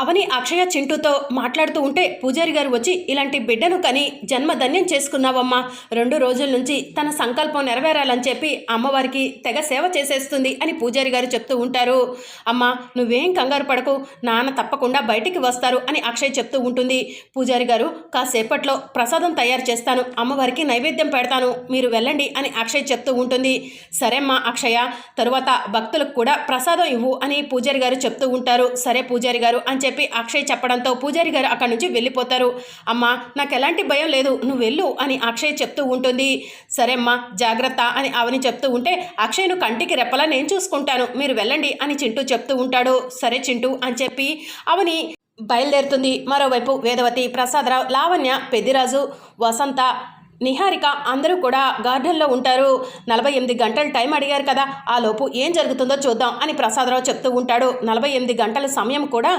అవని అక్షయ చింటూతో మాట్లాడుతూ ఉంటే పూజారి గారు వచ్చి ఇలాంటి బిడ్డను కని జన్మధన్యం చేసుకున్నావమ్మా. రెండు రోజుల నుంచి తన సంకల్పం నెరవేరాలని చెప్పి అమ్మవారికి తెగ సేవ చేసేస్తుంది అని పూజారి గారు చెప్తూ ఉంటారు. అమ్మా నువ్వేం కంగారు పడకు. నాన్న తప్పకుండా బయటికి వస్తారు అని అక్షయ్ చెప్తూ ఉంటుంది. పూజారి గారు కాసేపట్లో ప్రసాదం తయారు చేస్తాను. అమ్మవారికి నైవేద్యం పెడతాను. మీరు వెళ్ళండి అని అక్షయ్ చెప్తూ ఉంటుంది. సరేమ్మా అక్షయ తరువాత భక్తులకు కూడా ప్రసాదం ఇవ్వు అని పూజారి గారు చెప్తూ ఉంటారు. సరే పూజారి గారు అని చెప్పి అక్షయ్ చెప్పడంతో పూజారి గారు అక్కడి నుంచి వెళ్ళిపోతారు. అమ్మా నాకు ఎలాంటి భయం లేదు. నువ్వు వెళ్ళు అని అక్షయ్ చెప్తూ ఉంటుంది. సరే అమ్మా జాగ్రత్త అని అవని చెప్తూ ఉంటే అక్షయ్ను కంటికి రెప్పలా నేను చూసుకుంటాను. మీరు వెళ్ళండి అని చింటూ చెప్తూ ఉంటాడు. సరే చింటూ అని చెప్పి అవని బయలుదేరుతుంది. మరోవైపు వేదవతి ప్రసాదరావు లావణ్య పెద్దిరాజు వసంత నిహారిక అందరూ కూడా గార్డెన్లో ఉంటారు. నలభై ఎనిమిది గంటలు టైం అడిగారు కదా ఆ లోపు ఏం జరుగుతుందో చూద్దాం అని ప్రసాదరావు చెప్తూ ఉంటాడు. నలభై ఎనిమిది గంటల సమయం కూడా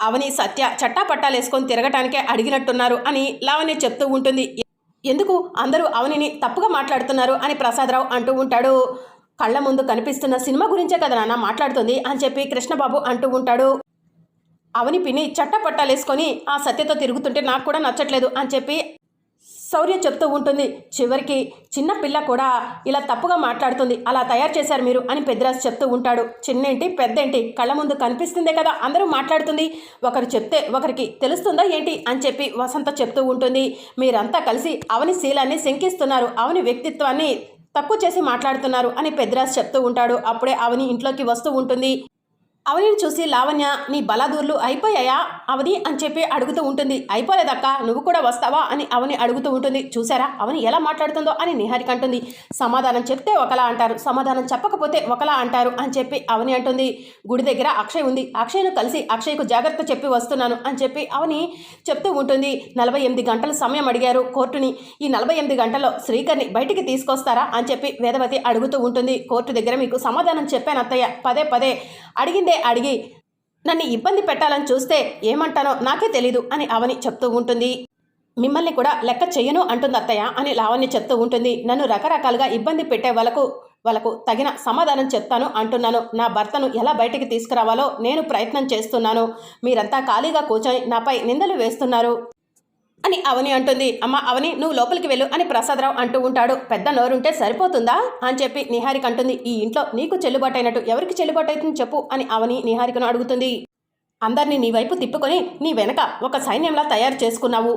అవని సత్య చట్టా పట్టాలు వేసుకొని తిరగటానికే అడిగినట్టున్నారు అని లావణ్య చెప్తూ ఉంటుంది. ఎందుకు? అందరూ అవనిని తప్పుగా మాట్లాడుతున్నారు అని ప్రసాదరావు అంటూ ఉంటాడు. కళ్ళ ముందు కనిపిస్తున్న సినిమా గురించే కదా నాన్న మాట్లాడుతుంది అని చెప్పి కృష్ణబాబు అంటూ ఉంటాడు. అవని పిని చట్టపట్టాలేసుకొని ఆ సత్యతో తిరుగుతుంటే నాకు కూడా నచ్చట్లేదు అని చెప్పి శౌర్య చెప్తూ ఉంటుంది చివరికి చిన్న పిల్ల కూడా ఇలా తప్పుగా మాట్లాడుతుంది అలా తయారు చేశారు మీరు అని పెద్దరాజు చెప్తూ ఉంటాడు. చిన్నేంటి పెద్దేంటి కళ్ళ ముందు కనిపిస్తుందే కదా అందరూ మాట్లాడుతుంది ఒకరు చెప్తే ఒకరికి తెలుస్తుందా ఏంటి? అని చెప్పి వసంత చెప్తూ ఉంటుంది. మీరంతా కలిసి అవని శీలాన్ని శంకిస్తున్నారు అవని వ్యక్తిత్వాన్ని తక్కువ చేసి మాట్లాడుతున్నారు అని పెద్దరాజు చెప్తూ ఉంటాడు. అప్పుడే అవని ఇంట్లోకి వస్తూ ఉంటుంది. అవనిని చూసి లావణ్య నీ బలాదూర్లు అయిపోయాయా? అవని అని చెప్పి అడుగుతూ ఉంటుంది. అయిపోలేదక్క నువ్వు కూడా వస్తావా? అని అవని అడుగుతూ ఉంటుంది. చూసారా అవని ఎలా మాట్లాడుతుందో? అని నిహారిక అంటుంది. సమాధానం చెప్తే ఒకలా అంటారు. సమాధానం చెప్పకపోతే ఒకలా అంటారు అని చెప్పి అవని అంటుంది. గుడి దగ్గర అక్షయ్ ఉంది. అక్షయ్ను కలిసి అక్షయ్కు జాగ్రత్త చెప్పి వస్తున్నాను అని చెప్పి అవని చెప్తూ ఉంటుంది. నలభై ఎనిమిది గంటల సమయం అడిగారు కోర్టుని. ఈ నలభై ఎనిమిది గంటల్లో శ్రీకర్ని బయటికి తీసుకొస్తారా? అని చెప్పి వేదవతి అడుగుతూ ఉంటుంది. కోర్టు దగ్గర మీకు సమాధానం చెప్పాను అత్తయ్య. పదే పదే అడిగిందే అడిగి నన్ను ఇబ్బంది పెట్టాలని చూస్తే ఏమంటానో నాకే తెలీదు అని అవని చెప్తూ ఉంటుంది. మిమ్మల్ని కూడా లెక్క చెయ్యను అంటుంది అత్తయ్య అని లావణ్య చెప్తూ ఉంటుంది. నన్ను రకరకాలుగా ఇబ్బంది పెట్టే వాళ్ళకు వాళ్ళకు తగిన సమాధానం చెప్తాను అంటున్నాను. నా భర్తను ఎలా బయటికి తీసుకురావాలో నేను ప్రయత్నం చేస్తున్నాను. మీరంతా ఖాళీగా కూర్చొని నాపై నిందలు వేస్తున్నారు. అని అవని అంటుంది. అమ్మ అవని నువ్వు లోపలికి వెళ్ళు అని ప్రసాదరావు అంటూ ఉంటాడు. పెద్ద నోరుంటే సరిపోతుందా? అని చెప్పి నిహారిక అంటుంది. ఈ ఇంట్లో నీకు చెల్లుబాటు అయినట్టు ఎవరికి చెల్లుబాటు అవుతుంది చెప్పు అని అవని నిహారికను అడుగుతుంది. అందరినీ నీ వైపు తిప్పుకొని నీ వెనక ఒక సైన్యంలా తయారు చేసుకున్నావు.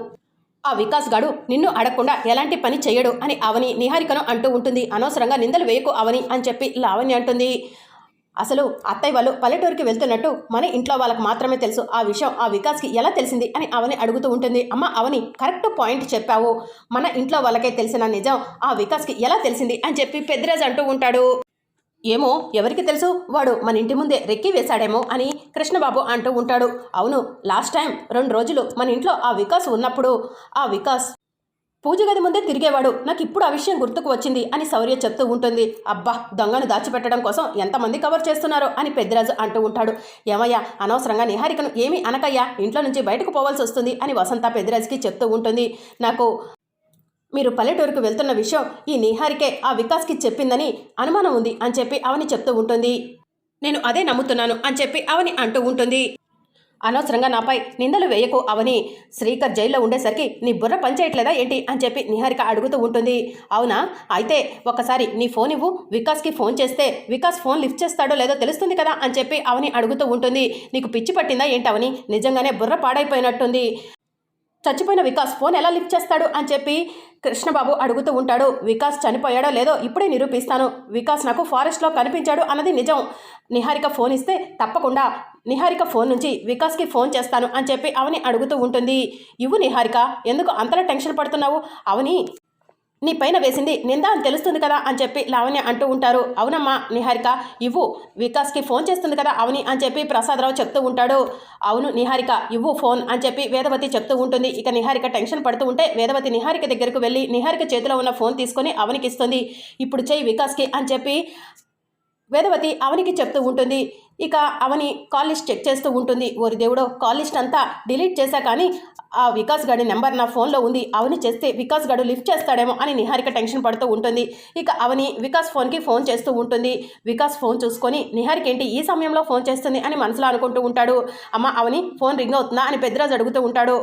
ఆ వికాస్ గాడు నిన్ను అడగకుండా ఎలాంటి పని చేయడు అని అవని నిహారికను అంటూ ఉంటుంది. అనవసరంగా నిందలు వేయకు అవని అని చెప్పి లావణ్య అంటుంది. అసలు అత్తయ్య వాళ్ళు పల్లెటూరికి వెళ్తున్నట్టు మన ఇంట్లో వాళ్ళకి మాత్రమే తెలుసు ఆ విషయం ఆ వికాస్కి ఎలా తెలిసింది అని అవని అడుగుతూ ఉంటుంది. అమ్మ అవని కరెక్ట్ పాయింట్ చెప్పావు. మన ఇంట్లో వాళ్ళకే తెలిసిన నిజం ఆ వికాస్కి ఎలా తెలిసింది అని చెప్పి పెద్దరాజు అంటూ ఉంటాడు. ఏమో ఎవరికి తెలుసు? వాడు మన ఇంటి ముందే రెక్కి వేశాడేమో అని కృష్ణబాబు అంటూ ఉంటాడు. అవును లాస్ట్ టైం రెండు రోజులు మన ఇంట్లో ఆ వికాస్ ఉన్నప్పుడు ఆ వికాస్ పూజ గది ముందే తిరిగేవాడు. నాకు ఇప్పుడు ఆ విషయం గుర్తుకు వచ్చింది అని శౌర్య చెప్తూ ఉంటుంది. అబ్బా దొంగను దాచిపెట్టడం కోసం ఎంతమంది కవర్ చేస్తున్నారో అని పెద్దరాజు అంటూ ఉంటాడు. ఏమయ్యా అనవసరంగా నిహారికను ఏమీ అనకయ్యా ఇంట్లో నుంచి బయటకు పోవాల్సి వస్తుంది అని వసంత పెద్దరాజుకి చెప్తూ ఉంటుంది. నాకు మీరు పల్లెటూరుకు వెళ్తున్న విషయం ఈ నిహారికే ఆ వికాస్కి చెప్పిందని అనుమానం ఉంది అని చెప్పి అవని చెప్తూ ఉంటుంది. నేను అదే నమ్ముతున్నాను అని చెప్పి అవని అంటూ ఉంటుంది. అనవసరంగా నాపై నిందలు వేయకు అవని శ్రీకర్ జైల్లో ఉండేసరికి నీ బుర్ర పనిచేయట్లేదా ఏంటి అని చెప్పి నిహారిక అడుగుతూ ఉంటుంది. అవునా? అయితే ఒకసారి నీ ఫోన్ ఇవ్వు. వికాస్కి ఫోన్ చేస్తే వికాస్ ఫోన్ లిఫ్ట్ చేస్తాడో లేదో తెలుస్తుంది కదా అని చెప్పి అవని అడుగుతూ ఉంటుంది. నీకు పిచ్చి పట్టిందా ఏంటి అవని? నిజంగానే బుర్ర పాడైపోయినట్టుంది. చచ్చిపోయిన వికాస్ ఫోన్ ఎలా లిఫ్ట్ చేస్తాడు అని చెప్పి కృష్ణబాబు అడుగుతూ ఉంటాడు వికాస్ చనిపోయాడో లేదో ఇప్పుడే నిరూపిస్తాను. వికాస్ నాకు ఫారెస్ట్లో కనిపించాడు అన్నది నిజం. నిహారిక ఫోన్ ఇస్తే తప్పకుండా నిహారిక ఫోన్ నుంచి వికాస్కి ఫోన్ చేస్తాను అని చెప్పి అవని అడుగుతూ ఉంటుంది. ఇవ్వు నిహారిక ఎందుకు అంతలా టెన్షన్ పడుతున్నావు? అవని నీ పైన వేసింది నింద అని తెలుస్తుంది కదా అని చెప్పి లావణ్య అంటూ ఉంటారు. అవునమ్మా నిహారిక ఇవ్వు వికాస్కి ఫోన్ చేస్తుంది కదా అవని అని చెప్పి ప్రసాదరావు చెప్తూ ఉంటాడు. అవును నిహారిక ఇవ్వు ఫోన్ అని చెప్పి వేదవతి చెప్తూ ఉంటుంది. ఇక నిహారిక టెన్షన్ పడుతూ ఉంటే వేదవతి నిహారిక దగ్గరకు వెళ్ళి నిహారిక చేతిలో ఉన్న ఫోన్ తీసుకొని అవనికి ఇస్తుంది. ఇప్పుడు చేయి వికాస్కి అని చెప్పి వేదవతి అవనికి చెప్తూ ఉంటుంది. ఇక అవని కాల్ లిస్ట్ చెక్ చేస్తూ ఉంటుంది. ఓరి దేవుడో కాల్ లిస్ట్ అంతా డిలీట్ చేశా కానీ ఆ వికాస్ గడి నెంబర్ నా ఫోన్లో ఉంది. అవని చేస్తే వికాస్ గడు లిఫ్ట్ చేస్తాడేమో అని నిహారిక టెన్షన్ పడుతూ ఉంటుంది. ఇక అవని వికాస్ ఫోన్కి ఫోన్ చేస్తూ ఉంటుంది. వికాస్ ఫోన్ చూసుకొని నిహారిక ఏంటి ఈ సమయంలో ఫోన్ చేస్తుంది అని మనసులో అనుకుంటూ ఉంటాడు. అమ్మ అవని ఫోన్ రింగ్ అవుతుందా అని పెద్దరాజు అడుగుతూ ఉంటాడు.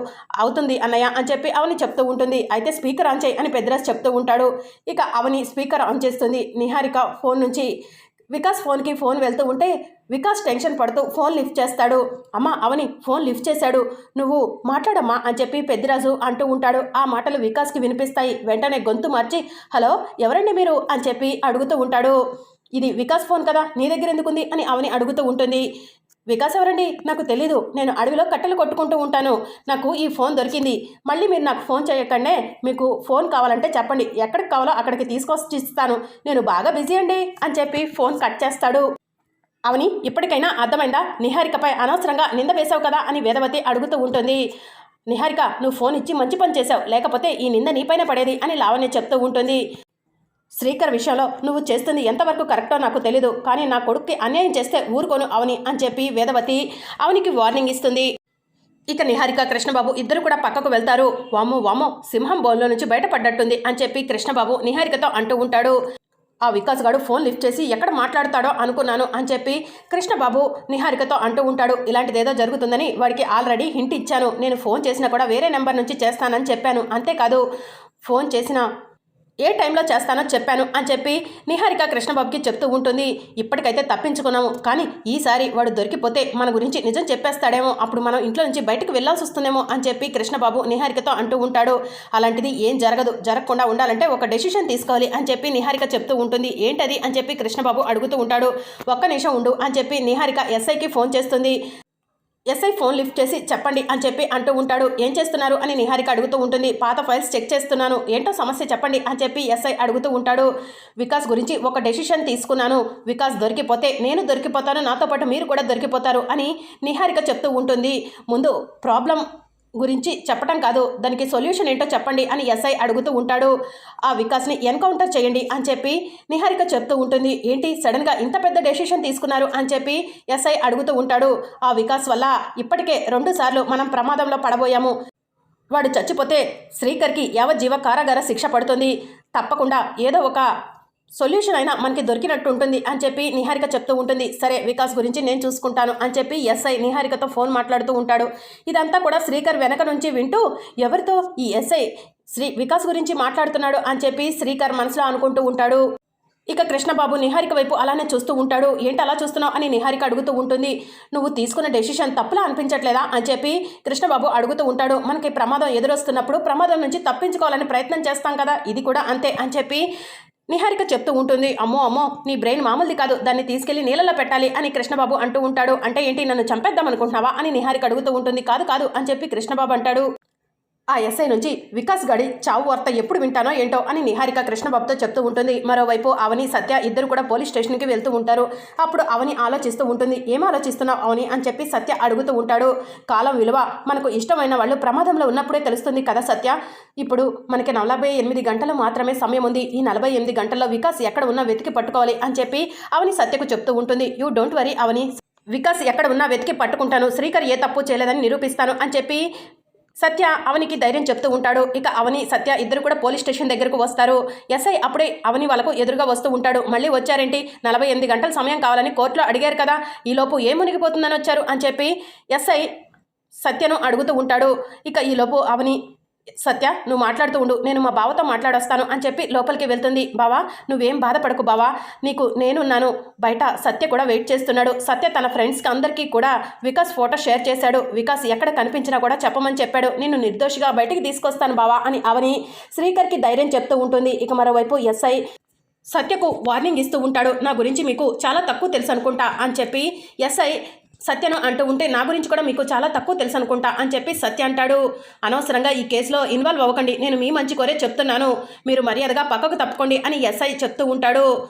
అవుతుంది అన్నయ్య అని చెప్పి అవని చెప్తూ ఉంటుంది. అయితే స్పీకర్ ఆన్ చేయి అని పెద్దరాజు చెప్తూ ఉంటాడు. ఇక అవని స్పీకర్ ఆన్ చేస్తుంది. నిహారిక ఫోన్ నుంచి వికాస్ ఫోన్కి ఫోన్ వెళ్తూ ఉంటే వికాస్ టెన్షన్ పడుతూ ఫోన్ లిఫ్ట్ చేస్తాడు. అమ్మ అవని ఫోన్ లిఫ్ట్ చేశాడు. నువ్వు మాట్లాడమ్మా అని చెప్పి పెద్దిరాజు అంటూ ఉంటాడు. ఆ మాటలు వికాస్కి వినిపిస్తాయి. వెంటనే గొంతు మార్చి హలో ఎవరండి మీరు? అని చెప్పి అడుగుతూ ఉంటాడు. ఇది వికాస్ ఫోన్ కదా నీ దగ్గర ఎందుకుంది? అని అవని అడుగుతూ ఉంటుంది. వికాస్ ఎవరండి? నాకు తెలీదు. నేను అడవిలో కట్టెలు కొట్టుకుంటూ ఉంటాను. నాకు ఈ ఫోన్ దొరికింది. మళ్ళీ మీరు నాకు ఫోన్ చేయకండే. మీకు ఫోన్ కావాలంటే చెప్పండి. ఎక్కడికి కావాలో అక్కడికి తీసుకొచ్చి ఇస్తాను నేను బాగా బిజీ అండి అని చెప్పి ఫోన్ కట్ చేస్తాడు. అవని ఇప్పటికైనా అర్థమైందా? నిహారికపై అనవసరంగా నింద వేశావు కదా అని వేదవతి అడుగుతూ ఉంటుంది. నిహారిక నువ్వు ఫోన్ ఇచ్చి మంచి పని చేశావు. లేకపోతే ఈ నింద నీపైన పడేది అని లావణ్య చెప్తూ ఉంటుంది. శ్రీకర్ విషయంలో నువ్వు చేస్తుంది ఎంతవరకు కరెక్టో నాకు తెలీదు. కానీ నా కొడుక్కి అన్యాయం చేస్తే ఊరుకోను అవని అని చెప్పి వేదవతి అవనికి వార్నింగ్ ఇస్తుంది. ఇక నిహారిక కృష్ణబాబు ఇద్దరు కూడా పక్కకు వెళ్తారు. వామో వామో సింహం బోన్లో నుంచి బయటపడ్డట్టుంది అని చెప్పి కృష్ణబాబు నిహారికతో అంటూ ఉంటాడు. ఆ వికాస్ గారు ఫోన్ లిఫ్ట్ చేసి ఎక్కడ మాట్లాడతాడో అనుకున్నాను అని చెప్పి కృష్ణబాబు నిహారికతో అంటూ ఉంటాడు. ఇలాంటిదేదో జరుగుతుందని వాడికి ఆల్రెడీ హింట్ ఇచ్చాను. నేను ఫోన్ చేసినా కూడా వేరే నెంబర్ నుంచి చేస్తానని చెప్పాను. అంతేకాదు ఫోన్ చేసిన ఏ టైంలో చేస్తానో చెప్పాను అని చెప్పి నిహారిక కృష్ణబాబుకి చెప్తూ ఉంటుంది. ఇప్పటికైతే తప్పించుకున్నాము. కానీ ఈసారి వాడు దొరికిపోతే మన గురించి నిజం చెప్పేస్తాడేమో. అప్పుడు మనం ఇంట్లో నుంచి బయటకు వెళ్ళాల్సి వస్తుందేమో అని చెప్పి కృష్ణబాబు నిహారికతో అంటూ ఉంటాడు. అలాంటిది ఏం జరగదు. జరగకుండా ఉండాలంటే ఒక డెసిషన్ తీసుకోవాలి అని చెప్పి నిహారిక చెప్తూ ఉంటుంది. ఏంటది అని చెప్పి కృష్ణబాబు అడుగుతూ ఉంటాడు. ఒక్క నిమిషం ఉండు అని చెప్పి నిహారిక ఎస్ఐకి ఫోన్ చేస్తుంది. ఎస్ఐ ఫోన్ లిఫ్ట్ చేసి చెప్పండి అని చెప్పి అంటూ ఉంటాడు. ఏం చేస్తున్నారు అని నిహారిక అడుగుతూ ఉంటుంది. పాత ఫైల్స్ చెక్ చేస్తున్నాను. ఏంటో సమస్య చెప్పండి అని చెప్పి ఎస్ఐ అడుగుతూ ఉంటాడు. వికాస్ గురించి ఒక డెసిషన్ తీసుకున్నాను. వికాస్ దొరికిపోతే నేను దొరికిపోతాను. నాతో పాటు మీరు కూడా దొరికిపోతారు అని నిహారిక చెప్తూ ఉంటుంది. ముందు ప్రాబ్లం గురించి చెప్పటం కాదు. దానికి సొల్యూషన్ ఏంటో చెప్పండి అని ఎస్ఐ అడుగుతూ ఉంటాడు. ఆ వికాస్ని ఎన్కౌంటర్ చేయండి అని చెప్పి నిహారిక చెప్తూ ఉంటుంది. ఏంటి? సడన్గా ఇంత పెద్ద డెసిషన్ తీసుకున్నారు అని చెప్పి ఎస్ఐ అడుగుతూ ఉంటాడు. ఆ వికాస్ వల్ల ఇప్పటికే రెండు సార్లు మనం ప్రమాదంలో పడబోయాము. వాడు చచ్చిపోతే శ్రీకర్కి యావజ్జీవ కారాగార శిక్ష పడుతుంది. తప్పకుండా ఏదో ఒక సొల్యూషన్ అయినా మనకి దొరికినట్టు ఉంటుంది అని చెప్పి నిహారిక చెప్తూ ఉంటుంది. సరే వికాస్ గురించి నేను చూసుకుంటాను అని చెప్పి ఎస్ఐ నిహారికతో ఫోన్ మాట్లాడుతూ ఉంటాడు. ఇదంతా కూడా శ్రీకర్ వెనక నుంచి వింటూ ఎవరితో ఈ ఎస్ఐ శ్రీ వికాస్ గురించి మాట్లాడుతున్నాడు అని చెప్పి శ్రీకర్ మనసులో అనుకుంటూ ఉంటాడు. ఇక కృష్ణబాబు నిహారిక వైపు అలానే చూస్తూ ఉంటాడు. ఏంటి అలా చూస్తున్నావు? అని నిహారిక అడుగుతూ ఉంటుంది. నువ్వు తీసుకున్న డెసిషన్ తప్పులా అనిపించట్లేదా? అని చెప్పి కృష్ణబాబు అడుగుతూ ఉంటాడు. మనకి ప్రమాదం ఎదురొస్తున్నప్పుడు ప్రమాదం నుంచి తప్పించుకోవాలని ప్రయత్నం చేస్తాం కదా ఇది కూడా అంతే అని చెప్పి నిహారిక చెప్తూ ఉంటుంది అమ్మో అమ్మో నీ బ్రెయిన్ మామూలుది కాదు దాన్ని తీసుకెళ్ళి నీళ్ళలో పెట్టాలి అని కృష్ణబాబు అంటూ ఉంటాడు. అంటే ఏంటి నన్ను చంపేద్దాం అనుకుంటున్నావా అని నిహారిక అడుగుతూ ఉంటుంది. కాదు కాదు అని చెప్పి కృష్ణబాబు అంటాడు. ఆ ఎస్ఐ నుంచి వికాస్ గడి చావు వార్త ఎప్పుడు వింటానో ఏంటో అని నిహారిక కృష్ణబాబుతో చెప్తూ ఉంటుంది. మరోవైపు అవని సత్య ఇద్దరు కూడా పోలీస్ స్టేషన్కి వెళ్తూ ఉంటారు. అప్పుడు అవని ఆలోచిస్తూ ఉంటుంది. ఏం ఆలోచిస్తున్నావు అవని? అని చెప్పి సత్య అడుగుతూ ఉంటాడు. కాలం విలువ. మనకు ఇష్టమైన వాళ్ళు ప్రమాదంలో ఉన్నప్పుడే తెలుస్తుంది కదా సత్య. ఇప్పుడు మనకి నలభై ఎనిమిది గంటలు మాత్రమే సమయం ఉంది. ఈ నలభై ఎనిమిది గంటల్లో వికాస్ ఎక్కడ ఉన్నా వెతికి పట్టుకోవాలి అని చెప్పి అవని సత్యకు చెప్తూ ఉంటుంది. You don't worry Avani. Vikas ఎక్కడ ఉన్నా వెతికి పట్టుకుంటాను. శ్రీకర్ ఏ తప్పు చేయలేదని నిరూపిస్తాను అని చెప్పి సత్య అవనికి ధైర్యం చెప్తూ ఉంటాడు. ఇక అవని సత్య ఇద్దరు కూడా పోలీస్ స్టేషన్ దగ్గరకు వస్తారు. ఎస్ఐ అప్పుడే అవని వాళ్ళకు ఎదురుగా వస్తూ ఉంటాడు. మళ్ళీ వచ్చారేంటి? నలభై ఎనిమిది గంటల సమయం కావాలని కోర్టులో అడిగారు కదా. ఈలోపు ఏం మునిగిపోతుందని వచ్చారు అని చెప్పి ఎస్ఐ సత్యను అడుగుతూ ఉంటాడు. ఇక ఈలోపు అవని సత్య నువ్వు మాట్లాడుతూ ఉండు. నేను మా బావతో మాట్లాడొస్తాను అని చెప్పి లోపలికి వెళ్తుంది. బావా నువ్వేం బాధపడకు బావా. నీకు నేనున్నాను. బయట సత్య కూడా వెయిట్ చేస్తున్నాడు. సత్య తన ఫ్రెండ్స్కి అందరికీ కూడా వికాస్ ఫోటో షేర్ చేశాడు. వికాస్ ఎక్కడ కనిపించినా కూడా చెప్పమని చెప్పాడు. నిన్ను నిర్దోషిగా బయటికి తీసుకొస్తాను బావా అని అవని శ్రీకర్కి ధైర్యం చెప్తూ ఉంటుంది. ఇక మరోవైపు ఎస్ఐ సత్యకు వార్నింగ్ ఇస్తూ ఉంటాడు. నా గురించి మీకు చాలా తక్కువ తెలుసు అనుకుంటా అని చెప్పి ఎస్ఐ సత్యను అంటూ ఉంటే నా గురించి కూడా మీకు చాలా తక్కువ తెలుసు అనుకుంటా అని చెప్పి సత్య అంటాడు. అనవసరంగా ఈ కేసులో ఇన్వాల్వ్ అవ్వకండి. నేను మీ మంచి కోరే చెప్తున్నాను. మీరు మర్యాదగా పక్కకు తప్పుకోండి అని ఎస్ఐ చెప్తూ ఉంటాడు.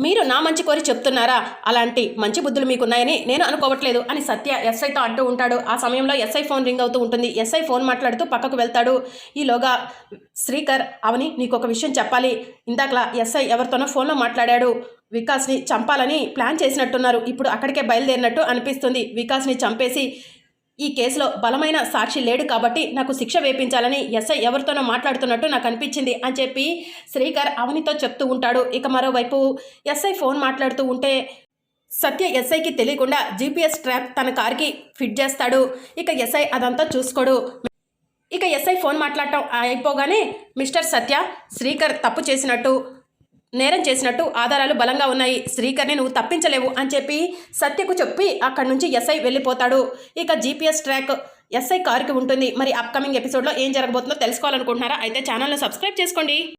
మీరు నా మంచి కోరి చెప్తున్నారా? అలాంటి మంచి బుద్ధులు మీకున్నాయని నేను అనుకోవట్లేదు అని సత్య ఎస్ఐతో అంటూ ఉంటాడు. ఆ సమయంలో ఎస్ఐ ఫోన్ రింగ్ అవుతూ ఉంటుంది. ఎస్ఐ ఫోన్ మాట్లాడుతూ పక్కకు వెళ్తాడు. ఈలోగా శ్రీకర్ అవని నీకు ఒక విషయం చెప్పాలి. ఇందాకలా ఎస్ఐ ఎవరితోనో ఫోన్లో మాట్లాడాడు. వికాస్ని చంపాలని ప్లాన్ చేసినట్టున్నారు. ఇప్పుడు అక్కడికే బయలుదేరినట్టు అనిపిస్తుంది. వికాస్ని చంపేసి ఈ కేసులో బలమైన సాక్షి లేడు కాబట్టి నాకు శిక్ష వేపించాలని ఎస్ఐ ఎవరితోనో మాట్లాడుతున్నట్టు నాకు అనిపించింది అని చెప్పి శ్రీకర్ అవనితో చెప్తూ ఉంటాడు. ఇక మరోవైపు ఎస్ఐ ఫోన్ మాట్లాడుతూ ఉంటే సత్య ఎస్ఐకి తెలియకుండా జీపీఎస్ ట్రాప్ తన కార్కి ఫిట్ చేస్తాడు. ఇక ఎస్ఐ అదంతా చూసుకోడు. ఇక ఎస్ఐ ఫోన్ మాట్లాడటం అయిపోగానే మిస్టర్ సత్య శ్రీకర్ తప్పు చేసినట్టు నేరం చేసినట్టు ఆధారాలు బలంగా ఉన్నాయి. శ్రీకర్ని నువ్వు తప్పించలేవు అని చెప్పి సత్యకు చెప్పి అక్కడి నుంచి ఎస్ఐ వెళ్ళిపోతాడు. ఇక జీపీఎస్ ట్రాక్ ఎస్ఐ కారుకి ఉంటుంది. మరి అప్కమింగ్ ఎపిసోడ్లో ఏం జరగబోతుందో తెలుసుకోవాలనుకుంటున్నారా? అయితే ఛానల్ని సబ్స్క్రైబ్ చేసుకోండి.